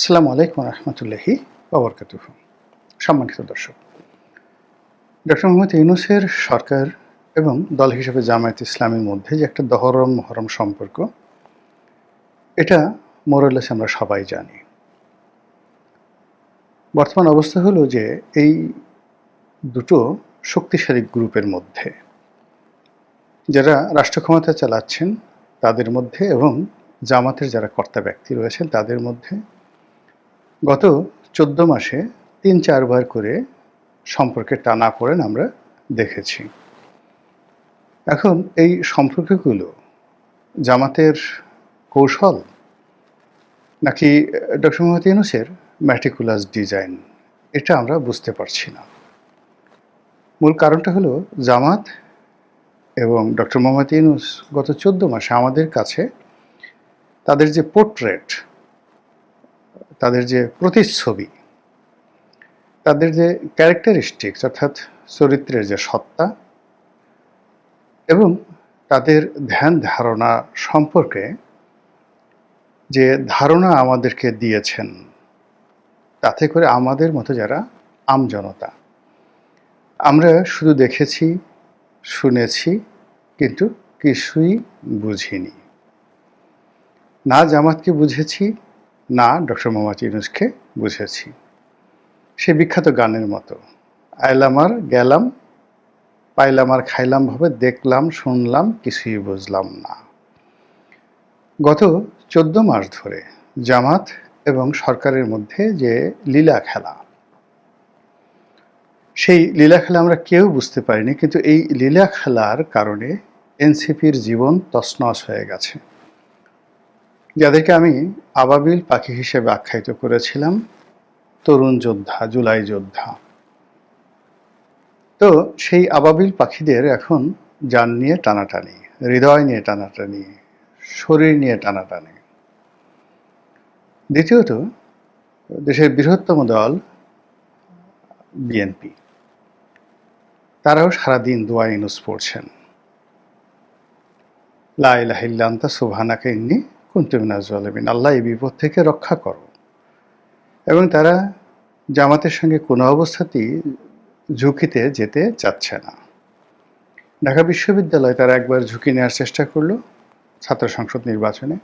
আসসালামু আলাইকুম রহমতুল্লাহি ওবরকাতুহ সম্মানিত দর্শক, ডক্টর মোহাম্মদ ইউনুসের সরকার এবং দল হিসেবে জামায়াত ইসলামের মধ্যে যে একটা দহরম মহরম সম্পর্ক, এটা মোরালেস আমরা সবাই জানি। বর্তমান অবস্থা হলো যে এই দুটো শক্তিশালী গ্রুপের মধ্যে যারা রাষ্ট্র ক্ষমতা চালাচ্ছেন, তাদের মধ্যে এবং জামাতের যারা কর্তা ব্যক্তি রয়েছেন, তাদের মধ্যে গত চোদ্দ মাসে তিন চারবার করে সম্পর্কে টানা পড়েন আমরা দেখেছি। এখন এই সম্পর্কগুলো জামাতের কৌশল নাকি ডক্টর মোহাম্মদ ইউনুসের ম্যাটিকুলাস ডিজাইন এটা আমরা বুঝতে পারছি না। মূল কারণটা হলো জামাত এবং ডক্টর মোহাম্মদ ইউনুস গত চোদ্দ মাসে আমাদের কাছে তাদের যে পোর্ট্রেট তাদের যে প্রতিচ্ছবি, তাদের যে ক্যারেক্টারিস্টিক্স অর্থাৎ চরিত্রের যে সত্তা এবং তাদের ধ্যান ধারণা সম্পর্কে যে ধারণা আমাদেরকে দিয়েছেন, তাতে করে আমাদের মতো যারা আমজনতা আমরা শুধু দেখেছি, শুনেছি, কিন্তু কিছুই বুঝিনি। না জামাতকে বুঝেছি না, ডক্টর মোহাম্মদ ইউনুসকে বুঝেছি। সে বিখ্যাত গানের মতো। আইলামার গেলাম পাইলাম আর খাইলাম, ভাবে দেখলাম, শুনলাম, কিছুই বুঝলাম না। গত চোদ্দ মাস ধরে জামাত এবং সরকারের মধ্যে যে লীলা খেলা, সেই লীলা খেলা আমরা কেউ বুঝতে পারিনি, কিন্তু এই লীলা খেলার কারণে এনসিপির জীবন তছনছ হয়ে গেছে। যাদেরকে আমি আবাবিল পাখি হিসেবে আখ্যায়িত করেছিলাম, তরুণ যোদ্ধা, জুলাই যোদ্ধা। তো সেই আবাবিল পাখিদের এখন যান নিয়ে টানাটানি, হৃদয় নিয়ে টানাটানি, শরীর নিয়ে টানাটানি। দ্বিতীয়ত, দেশের বৃহত্তম দল, বিএনপি। তারাও সারাদিন দোয়া ইনুস পড়ছেন। লাইলাহিল্লান্তা সুবহানাকে ইন্নি কুন্তুমিনা জলমিন আল্লাহ এই বিপদ থেকে রক্ষা করো। এবং তারা জামাতের সঙ্গে কোনো অবস্থাতেই ঝুঁকিতে যেতে চাচ্ছে না। ঢাকা বিশ্ববিদ্যালয় তারা একবার ঝুঁকি নেওয়ার চেষ্টা করল ছাত্র সংসদ নির্বাচনে।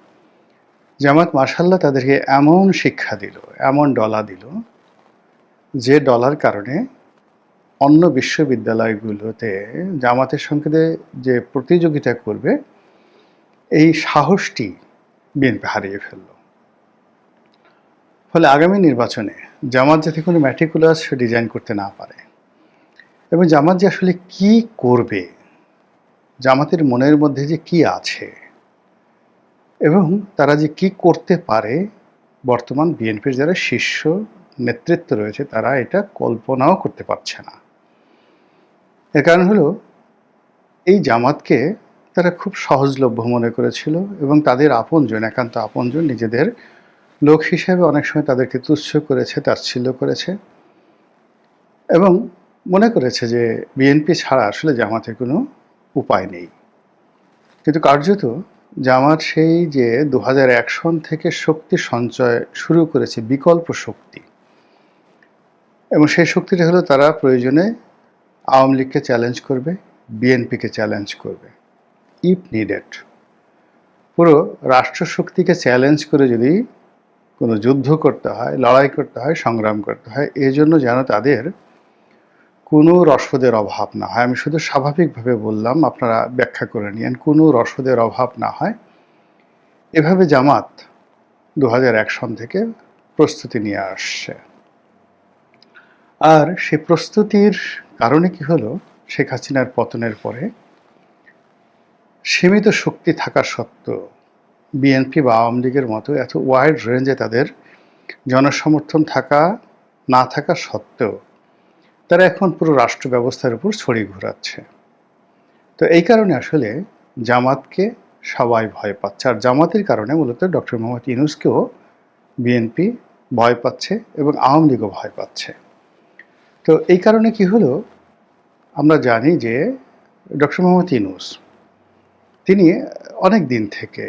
জামাত মার্শাল্লাহ তাদেরকে এমন শিক্ষা দিল, এমন ডলা দিল, যে ডলার কারণে অন্য বিশ্ববিদ্যালয়গুলোতে জামাতের সঙ্গে যে প্রতিযোগিতা করবে, এই সাহসটি বিএনপি হারিয়ে ফেলল। ফলে আগামী নির্বাচনে জামাত যাতে কোনো ম্যাটিকুলাস ডিজাইন করতে না পারে এবং জামাত যে আসলে কি করবে, জামাতের মনের মধ্যে যে কি আছে এবং তারা যে কি করতে পারে, বর্তমান বিএনপির যারা শীর্ষ নেতৃত্ব রয়েছে তারা এটা কল্পনাও করতে পারছে না। এর কারণ হলো এই জামাতকে তারা খুব সহজলভ্য মনে করেছিল এবং তাদের আপনজন, একান্ত আপনজন নিজেদের লোক হিসেবে অনেক সময় তাদেরকে তুচ্ছ করেছে, তাচ্ছিল্য করেছে এবং মনে করেছে যে বিএনপি ছাড়া আসলে জামাতের কোনো উপায় নেই। কিন্তু কার্যত জামাত সেই যে দু সন থেকে শক্তি সঞ্চয় শুরু করেছে, বিকল্প শক্তি। এবং সেই শক্তিটা হলো তারা প্রয়োজনে আওয়ামী লীগকে চ্যালেঞ্জ করবে, বিএনপিকে চ্যালেঞ্জ করবে। ইফ নিডেড পুরো রাষ্ট্রশক্তিকে চ্যালেঞ্জ করে যদি কোনো যুদ্ধ করতে হয়, লড়াই করতে হয়, সংগ্রাম করতে হয়, এই জন্য যেন তাদের কোনো রসদের অভাব না হয়। আমি শুধু স্বাভাবিকভাবে বললাম, আপনারা ব্যাখ্যা করে নিয়েন কোনো রসদের অভাব না হয়। এভাবে জামাত দু সন থেকে প্রস্তুতি নিয়ে আসছে। আর সে প্রস্তুতির কারণে কি হলো? শেখ হাসিনার পতনের পরে সীমিত শক্তি থাকা সত্ত্বেও বিএনপি বা আওয়ামী লীগের মতো এত ওয়াইড রেঞ্জে তাদের জনসমর্থন থাকা, না থাকা সত্ত্বেও তারা এখন পুরো রাষ্ট্র ব্যবস্থার উপর ছড়িয়ে ঘোরাচ্ছে। তো এই কারণে আসলে জামাতকে সবাই ভয় পাচ্ছে। আর জামাতের কারণে মূলত ডক্টর মোহাম্মদ ইউনুসকেও বিএনপি ভয় পাচ্ছে এবং আওয়ামী লীগও ভয় পাচ্ছে। তো এই কারণে কি হলো? আমরা জানি যে ডক্টর মোহাম্মদ ইউনুস তিনি অনেক দিন থেকে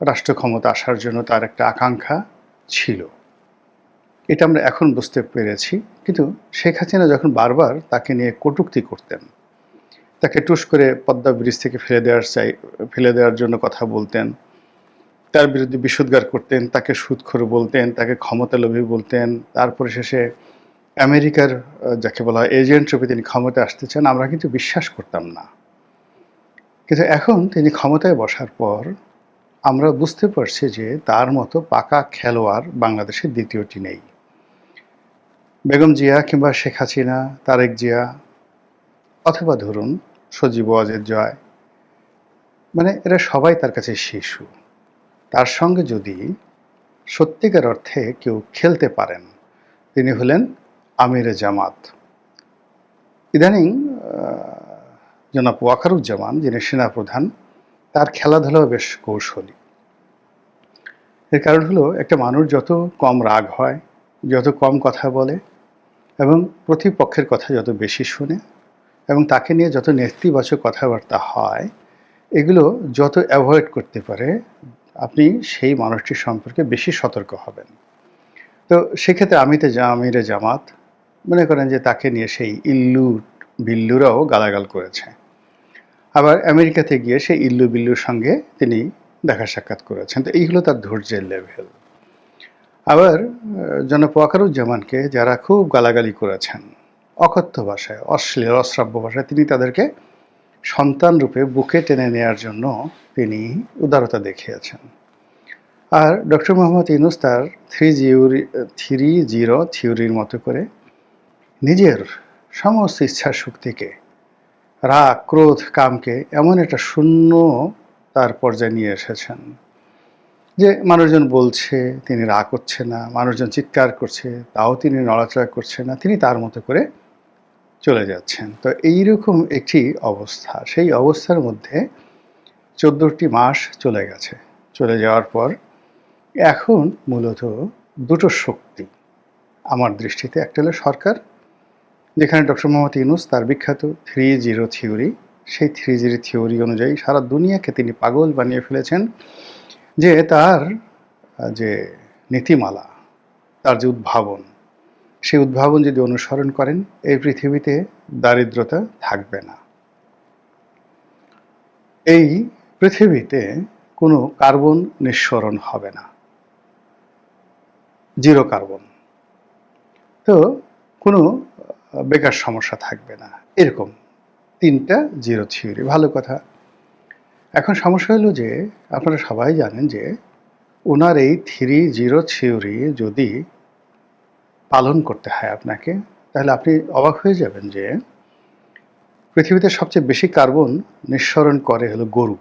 রাষ্ট্র ক্ষমতা আসার জন্য তার একটা আকাঙ্ক্ষা ছিল। এটা আমরা এখন বুঝতে পেরেছি। কিন্তু শেখ হাসিনা যখন বারবার তাকে নিয়ে কটূক্তি করতেন, তাকে টুস করে পদ্মা ব্রিজ থেকে ফেলে দেওয়ার চাই, ফেলে দেওয়ার জন্য কথা বলতেন, তার বিরুদ্ধে বিশুদ্গার করতেন, তাকে সুদখোর বলতেন, তাকে ক্ষমতা লোভী বলতেন, তারপরে শেষে আমেরিকার যাকে বলা হয় এজেন্ট রূপে তিনি ক্ষমতায় আসতে চান, আমরা কিন্তু বিশ্বাস করতাম না। কিন্তু এখন তিনি ক্ষমতায় বসার পর আমরা বুঝতে পারছি যে তার মতো পাকা খেলোয়াড় বাংলাদেশের দ্বিতীয়টি নেই। বেগম জিয়া কিংবা শেখ হাসিনা, তারেক জিয়া অথবা ধরুন সজীব ওয়াজেদ জয় মানে এরা সবাই তার কাছে শিশু। তার সঙ্গে যদি সত্যিকার অর্থে কেউ খেলতে পারেন, তিনি হলেন আমিরে জামাত। ইদানিং জনাব ওয়াকারুজ্জামান, যিনি সেনাপ্রধান, তার খেলাধুলাও বেশ কৌশলী। এর কারণ হলো, একটা মানুষ যত কম রাগ হয়, যত কম কথা বলে, এবং প্রতিপক্ষের কথা যত বেশি শুনে, এবং তাকে নিয়ে যত নেতিবাচক কথাবার্তা হয়, এগুলো যত অ্যাভয়েড করতে পারে, আপনি সেই মানুষটির সম্পর্কে বেশি সতর্ক হবেন। তো সেক্ষেত্রে আমিতে আমিরে জামাত, মনে করেন যে তাকে নিয়ে সেই ইল্লু বিল্লুরাও গালাগাল করেছে। আবার আমেরিকাতে গিয়ে সেই ইল্লু বিল্লুর সঙ্গে তিনি দেখা সাক্ষাৎ করেছেন। তো এই হলো তার ধৈর্যের লেভেল আবার জনাব ওয়াকারুজ্জামানকে যারা খুব গালাগালি করেছেন, অকথ্য ভাষায়, অশ্লীল, অশ্রাব্য ভাষায়, তিনি তাদেরকে সন্তান রূপে বুকে টেনে নেয়ার জন্য তিনি উদারতা দেখিয়েছেন। আর ডক্টর মোহাম্মদ ইউনুস তার থ্রি জিওরি থ্রি জিরো থিওরির মতো করে নিজের সমস্ত ইচ্ছা শক্তিকে রাগ, ক্রোধ, কামকে এমন একটা শূন্য তার পর্যায়ে নিয়ে এসেছেন। যে মানুষজন বলছে, তিনি রাগ করছে না, মানুষজন চিৎকার করছে, তাও তিনি নড়াচড়া করছে না, তিনি তার মতো করে চলে যাচ্ছেন। তো এইরকম একটি অবস্থা। সেই অবস্থার মধ্যে চোদ্দোটি মাস চলে গেছে। চলে যাওয়ার পর এখন মূলত দুটো শক্তি আমার দৃষ্টিতে। একটা হলো সরকার যেখানে ডক্টর মোহাম্মদ ইউনুস তার বিখ্যাত থ্রি জিরো থিওরি, সেই থ্রি জিরো থিওরি অনুযায়ী সারা দুনিয়াকে তিনি পাগল বানিয়ে ফেলেছেন যে তার যে নীতিমালা, তার যে উদ্ভাবন, সেই উদ্ভাবন যদি অনুসরণ করেন, এই পৃথিবীতে দারিদ্রতা থাকবে না। এই পৃথিবীতে কোনো কার্বন নিঃসরণ হবে না। Zero carbon. তো কোনো বেকার সমস্যা থাকবে না। এরকম তিনটা জিরো থিওরি। ভালো কথা। এখন সমস্যা হলো যে, আপনারা সবাই জানেন যে, ওনার এই থ্রি জিরো থিওরি যদি পালন করতে হয় আপনাকে, তাহলে আপনি অবাক হয়ে যাবেন যে, পৃথিবীতে সবচেয়ে বেশি কার্বন নিঃসরণ করে হলো গরু।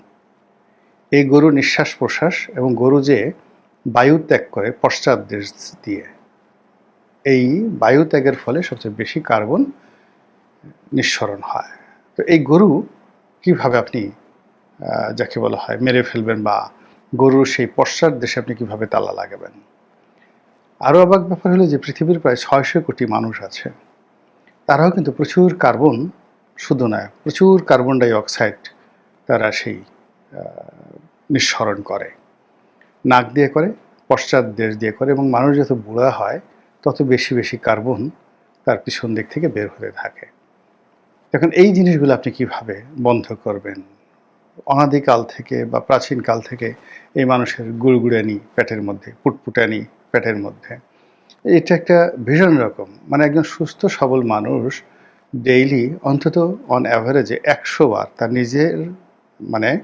এই গরু নিঃশ্বাস প্রশ্বাস এবং গরু যে বায়ু ত্যাগ করে পশ্চাৎ দেশ দিয়ে। এই বায়ু ত্যাগের ফলে সবচেয়ে বেশি কার্বন নিঃসরণ হয়। তো এই গরু কীভাবে আপনি যাকে বলা হয় মেরে ফেলবেন বা গরুর সেই পশ্চাৎ দেশে আপনি কীভাবে তালা লাগাবেন? আরও অবাক ব্যাপার হলো যে পৃথিবীর প্রায় ছয়শো কোটি মানুষ আছে, তারাও কিন্তু প্রচুর কার্বন শুধু নয় প্রচুর কার্বন ডাই অক্সাইড তারা সেই নিঃসরণ করে। নাক দিয়ে করে, পশ্চাৎ দেশ দিয়ে করে এবং মানুষ যত বুড়া হয় তত বেশি বেশি কার্বন তার পিছন দিক থেকে বের হতে থাকে। এখন এই জিনিসগুলো আপনি কীভাবে বন্ধ করবেন? অনাদিকাল থেকে বা প্রাচীন কাল থেকে এই মানুষের গুড়গুড়ানি পেটের মধ্যে, পুটপুটানি পেটের মধ্যে, এটা একটা ভীষণ রকম। মানে একজন সুস্থ, সবল মানুষ ডেইলি অন্তত অন অ্যাভারেজে একশো বার তার নিজের মানে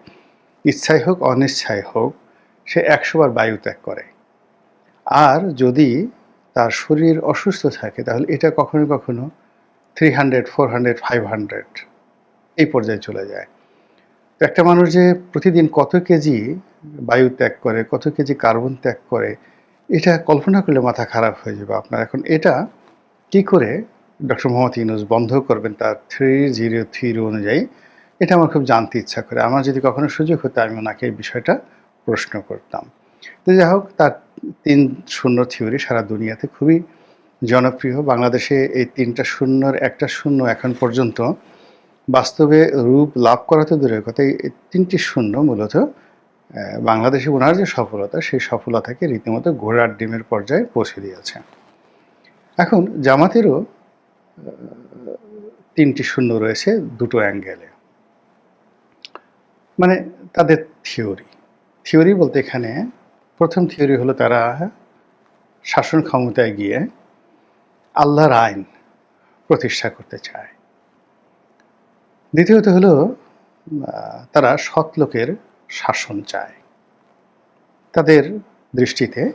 ইচ্ছাই হোক, অনিচ্ছাই হোক, সে একশো বার বায়ু ত্যাগ করে। আর যদি তার শরীর অসুস্থ থাকে, তাহলে এটা কখনো কখনো three hundred four hundred five hundred এই পর্যায়ে চলে যায়। তো একটা মানুষ যে প্রতিদিন কত কেজি বায়ু ত্যাগ করে, কত কেজি কার্বন ত্যাগ করে, এটা কল্পনা করলে মাথা খারাপ হয়ে যাবে আপনার। এখন এটা কি করে ডক্টর মোহাম্মদ ইউনুস বন্ধ করবেন তার থ্রি জিরো থ্রি অনুযায়ী, এটা আমার খুব জানতে ইচ্ছা করে। আমার যদি কখনো সুযোগ হতো, আমি ওনাকে এই বিষয়টা প্রশ্ন করতাম। তো যাই হোক, তার তিন শূন্য থিওরি সারা দুনিয়াতে খুবই জনপ্রিয়। বাংলাদেশে এই তিনটা শূন্যর একটা শূন্য এখন পর্যন্ত বাস্তবে রূপ লাভ করা তো দূরের কথা। এই তিনটি শূন্য মূলত বাংলাদেশে ওনার যে সফলতা, সেই সফলতাকে রীতিমতো ঘোড়ার ডিমের পর্যায়ে পৌঁছে দিয়েছে। এখন জামাতেরও তিনটি শূন্য রয়েছে দুটো অ্যাঙ্গেলে। মানে তাদের থিওরি। থিওরি বলতে এখানে প্রথম থিওরি হলো তারা শাসন ক্ষমতায় গিয়ে আল্লাহর আইন প্রতিষ্ঠা করতে চায়। দ্বিতীয়ত হলো, তারা সৎ লোকের শাসন চায়। তাদের দৃষ্টিতে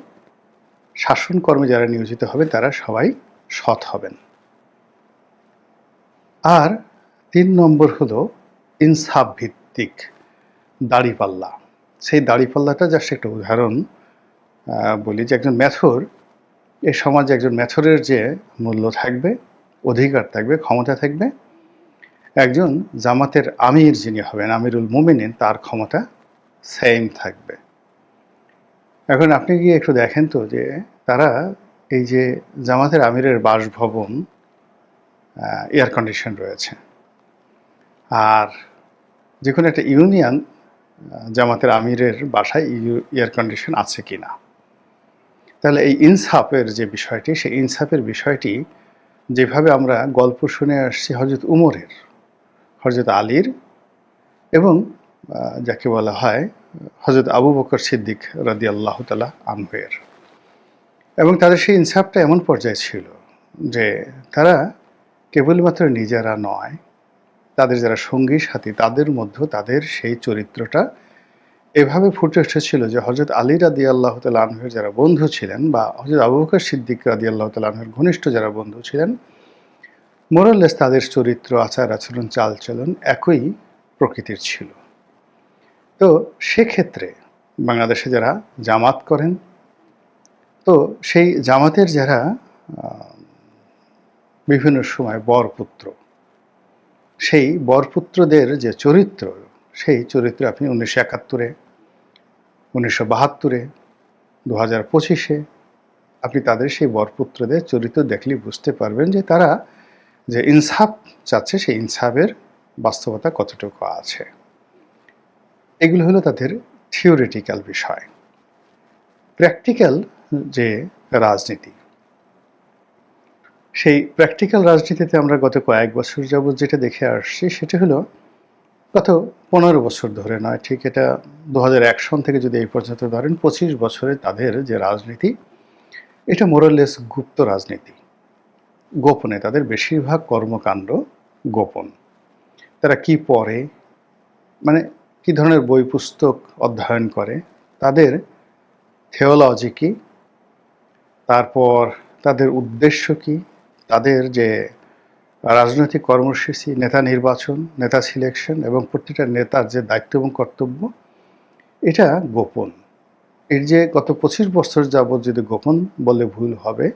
শাসন কর্মে যারা নিয়োজিত হবেন, তারা সবাই সৎ হবেন। আর তিন নম্বর হলো ইনসাফ ভিত্তিক দাড়িপাল্লা। সেই দাড়িপাল্লাটা জাস্ট একটা উদাহরণ বলি যে একজন ম্যাথর, এ সমাজে একজন ম্যাথরের যে মূল্য থাকবে, অধিকার থাকবে, ক্ষমতা থাকবে, একজন জামাতের আমির যিনি হবেন, আমিরুল মুমিনিন, তার ক্ষমতা সেম থাকবে। এখন আপনি গিয়ে একটু দেখেন তো যে তারা এই যে জামাতের আমিরের বাসভবন এয়ার কন্ডিশন রয়েছে। আর যে কোনো একটা ইউনিয়ন জামাতের আমিরের বাসায় এয়ার কন্ডিশন আছে কি না তাহলে এই ইনসাফের যে বিষয়টি, সেই ইনসাফের বিষয়টি যেভাবে আমরা গল্প শুনে আসছি হজরত উমরের হজরত আলীর এবং যাকে বলা হয় হজরত আবু বকর সিদ্দিক রাদি আল্লাহ তালা আনহের এবং তাদের সেই ইনসাফটা এমন পর্যায়ে ছিল যে তারা কেবলমাত্র নিজেরা নয় তাদের যারা সঙ্গী সাথী, তাদের মধ্যে তাদের সেই চরিত্রটা এভাবে ফুটে এসেছিল যে হজরত আলী রাদি আল্লাহ তালহের যারা বন্ধু ছিলেন বা হজরত আবু বকর সিদ্দিক রাদি আল্লাহ তালহের ঘনিষ্ঠ যারা বন্ধু ছিলেন মোরাল্লেস তাদের চরিত্র, আচার আচরণ, চালচলন একই প্রকৃতির ছিল। তো সেক্ষেত্রে বাংলাদেশে যারা জামাত করেন, তো সেই জামাতের যারা বিভিন্ন সময় বরপুত্র সেই বরপুত্রদের যে চরিত্র, সেই চরিত্র আপনি উনিশশো একাত্তরে, উনিশশো বাহাত্তরে দু হাজার পঁচিশে আপনি তাদের সেই বরপুত্রদের চরিত্র দেখলে বুঝতে পারবেন যে তারা যে ইনসাফ চাচ্ছে, সেই ইনসাফের বাস্তবতা কতটুকু আছে। এগুলো হলো তাদের থিওরিটিক্যাল বিষয়। প্র্যাকটিক্যাল যে রাজনীতি সেই প্র্যাকটিক্যাল রাজনীতিতে আমরা গত কয়েক বছর যাবৎ যেটা দেখে আসছি, সেটা হলো গত পনেরো বছর ধরে নয়, ঠিক এটা দু হাজার এক সন থেকে যদি এই পর্যন্ত ধরেন, পঁচিশ বছরে তাদের যে রাজনীতি, এটা মোরালেস গুপ্ত রাজনীতি। গোপনে তাদের বেশিরভাগ কর্মকাণ্ড গোপন। তারা কি পড়ে মানে কি ধরনের বই পুস্তক অধ্যয়ন করে, তাদের থেওলজি কি, তারপর তাদের উদ্দেশ্য কি তাদের যে রাজনৈতিক কর্মসূচি, নেতা নির্বাচন, নেতা সিলেকশন এবং প্রতিটা নেতার যে দায়িত্ব এবং কর্তব্য, এটা গোপন। এর যে গত পঁচিশ বছর যাবৎ যদি গোপন বলে ভুল হবে,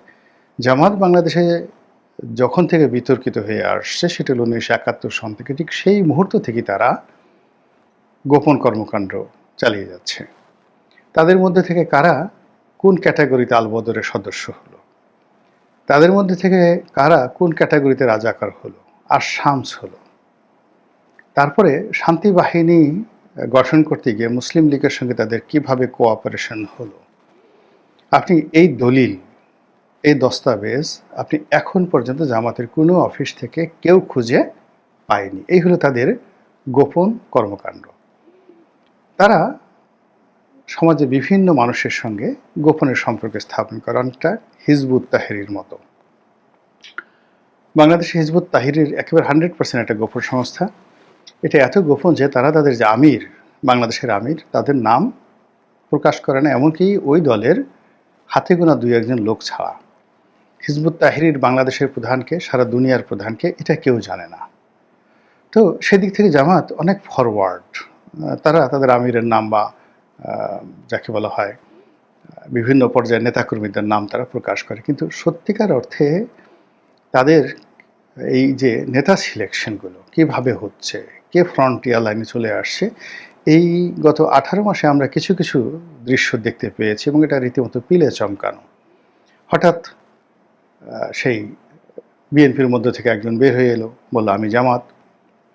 জামাত বাংলাদেশে যখন থেকে বিতর্কিত হয়ে আসছে, সেটা হলো উনিশশো একাত্তর সন থেকে, ঠিক সেই মুহূর্ত থেকে তারা গোপন কর্মকাণ্ড চালিয়ে যাচ্ছে। তাদের মধ্যে থেকে কারা কোন ক্যাটাগরিতে আলবদরের সদস্য হলো? তাদের মধ্যে থেকে কারা কোন ক্যাটাগরিতে রাজাকার হলো? আর শামস হলো। তারপরে শান্তি বাহিনী গঠন করতে গিয়ে মুসলিম লীগের সঙ্গে তাদের কীভাবে কোঅপারেশন হলো? আপনি এই দলিল, এই দস্তাবেজ আপনি এখন পর্যন্ত জামাতের কোনো অফিস থেকে কেউ খুঁজে পায়নি। এই হলো তাদের গোপন কর্মকাণ্ড। তারা সমাজে বিভিন্ন মানুষের সঙ্গে গোপনের সম্পর্ক স্থাপন করে অনেকটা হিজবুত তাহেরির মতো। বাংলাদেশে হিজবুত তাহিরির একেবারে হান্ড্রেড পার্সেন্ট একটা গোপন সংস্থা। এটা এত গোপন যে তারা তাদের যে আমির, বাংলাদেশের আমির, তাদের নাম প্রকাশ করে না, এমনকি ওই দলের হাতে গোনা দুই একজন লোক ছাড়া। হিজবুত তাহিরির বাংলাদেশের প্রধানকে, সারা দুনিয়ার প্রধানকে এটা কেউ জানে না। তো সেদিক থেকে জামাত অনেক ফরওয়ার্ড তারা তাদের আমিরের নাম বা যাকে বলা হয় বিভিন্ন পর্যায়ের নেতাকর্মীদের নাম তারা প্রকাশ করে। কিন্তু সত্যিকার অর্থে তাদের এই যে নেতা সিলেকশনগুলো কীভাবে হচ্ছে, কে ফ্রন্টিয়ার লাইনে চলে আসছে, এই গত আঠারো মাসে আমরা কিছু কিছু দৃশ্য দেখতে পেয়েছি এবং এটা রীতিমতো পিলে চমকানো। হঠাৎ সেই বিএনপির মধ্য থেকে একজন বের হয়ে এলো, বলল, আমি জামাত।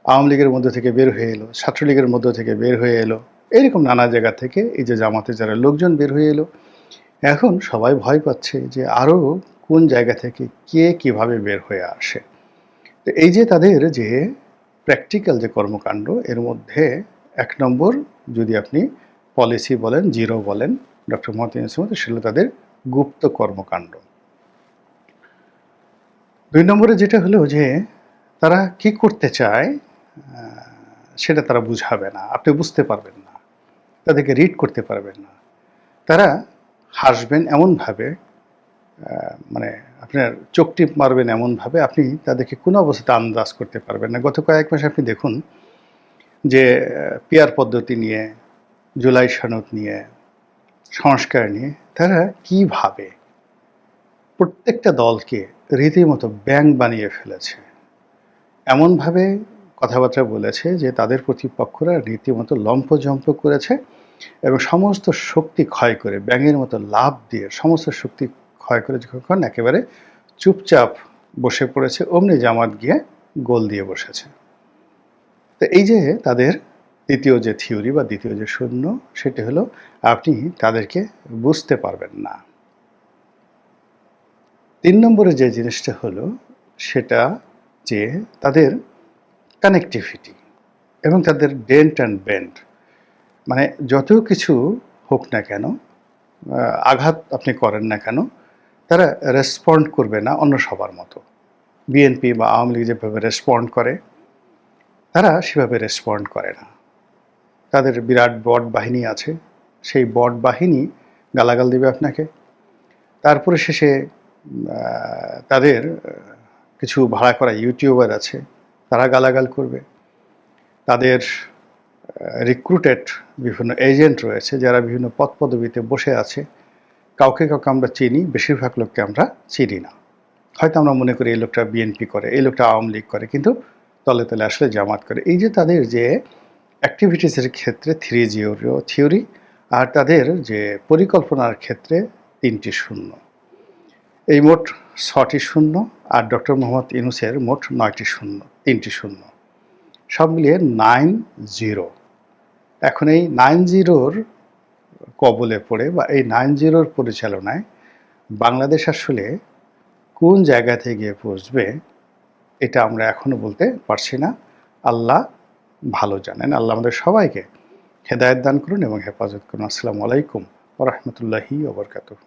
আওয়ামী লীগের মধ্য থেকে বের হয়ে এলো, ছাত্রলীগের মধ্য থেকে বের হয়ে এলো। এরকম নানা জায়গা থেকে এই যে জামাতে যারা লোকজন বের হয়ে এলো, এখন সবাই ভয় পাচ্ছে যে আরও কোন জায়গা থেকে কে কীভাবে বের হয়ে আসে। তো এই যে তাদের যে প্র্যাকটিক্যাল যে কর্মকাণ্ড, এর মধ্যে এক নম্বর যদি আপনি পলিসি বলেন জিরো বলেন ডক্টর মোহাম্মদ ইউনুসের সেগুলো তাদের গুপ্ত কর্মকাণ্ড। দুই নম্বরে যেটা হলো যে তারা কি করতে চায় সেটা তারা বুঝাবে না। আপনি বুঝতে পারবেন তাদেরকে রিড করতে পারবেন না। তারা হাসবেন এমনভাবে মানে আপনার চোখ টিপ মারবেন এমনভাবে আপনি তাদেরকে কোনো অবস্থাতে আন্দাজ করতে পারবেন না। গত কয়েক মাসে আপনি দেখুন যে পিয়ার পদ্ধতি নিয়ে, জুলাই সনদ নিয়ে, সংস্কার নিয়ে তারা কীভাবে প্রত্যেকটা দলকে রীতিমতো ব্যাং বানিয়ে ফেলেছে। এমনভাবে কথাবার্তা বলেছে যে তাদের প্রতিপক্ষরা রীতিমতো লম্পজম্প করেছে এবং সমস্ত শক্তি ক্ষয় করে, ব্যাঙের মতো লাভ দিয়ে সমস্ত শক্তি ক্ষয় করে যখন একেবারে চুপচাপ বসে পড়েছে, অমনি জামাত গিয়ে গোল দিয়ে বসেছে। তো এই যে তাদের দ্বিতীয় যে থিওরি বা দ্বিতীয় যে শূন্য, সেটি হলো আপনি তাদেরকে বুঝতে পারবেন না। তিন নম্বরে যে জিনিসটা হলো, সেটা যে তাদের কানেকটিভিটি এবং তাদের ডেন্ট অ্যান্ড বেন্ড মানে যত কিছু হোক না কেন আঘাত আপনি করেন না কেন, তারা রেসপন্ড করবে না অন্য সবার মতো। বিএনপি বা আওয়ামী লীগ যেভাবে রেসপন্ড করে, তারা সেভাবে রেসপন্ড করে না। তাদের বিরাট বট বাহিনী আছে, সেই বট বাহিনী গালাগাল দেবে আপনাকে। তারপরে শেষে তাদের কিছু ভাড়া করা ইউটিউবার আছে তারা গালাগাল করবে। তাদের রিক্রুটেড বিভিন্ন এজেন্ট রয়েছে যারা বিভিন্ন পদ পদবিতে বসে আছে। কাউকে কাউকে আমরা চিনি, বেশিরভাগ লোককে আমরা চিনি না। হয়তো আমরা মনে করি এই লোকটা বিএনপি করে, এই লোকটা আওয়ামী লীগ করে, কিন্তু তলে তলে আসলে জামাত করে। এই যে তাদের যে অ্যাক্টিভিটিসের ক্ষেত্রে থ্রি জিরো থিওরি আর তাদের যে পরিকল্পনার ক্ষেত্রে তিনটি শূন্য। এই মোট ছটি শূন্য। আর ডক্টর মোহাম্মদ ইউনুসের মোট নয়টি শূন্য, তিনটি শূন্য। সব মিলিয়ে নাইন জিরো। এখন এই নাইন জিরোর কবলে পড়ে বা এই নাইন জিরোর পরিচালনায় বাংলাদেশ আসলে কোন জায়গাতে গিয়ে পৌঁছবে, এটা আমরা এখনও বলতে পারছি না। আল্লাহ ভালো জানেন। আল্লাহ আমাদের সবাইকে হেদায়ত দান করুন এবং হেফাজত করুন। আসসালামু আলাইকুম ওরহমতুল্লাহি ওবরকাতুহ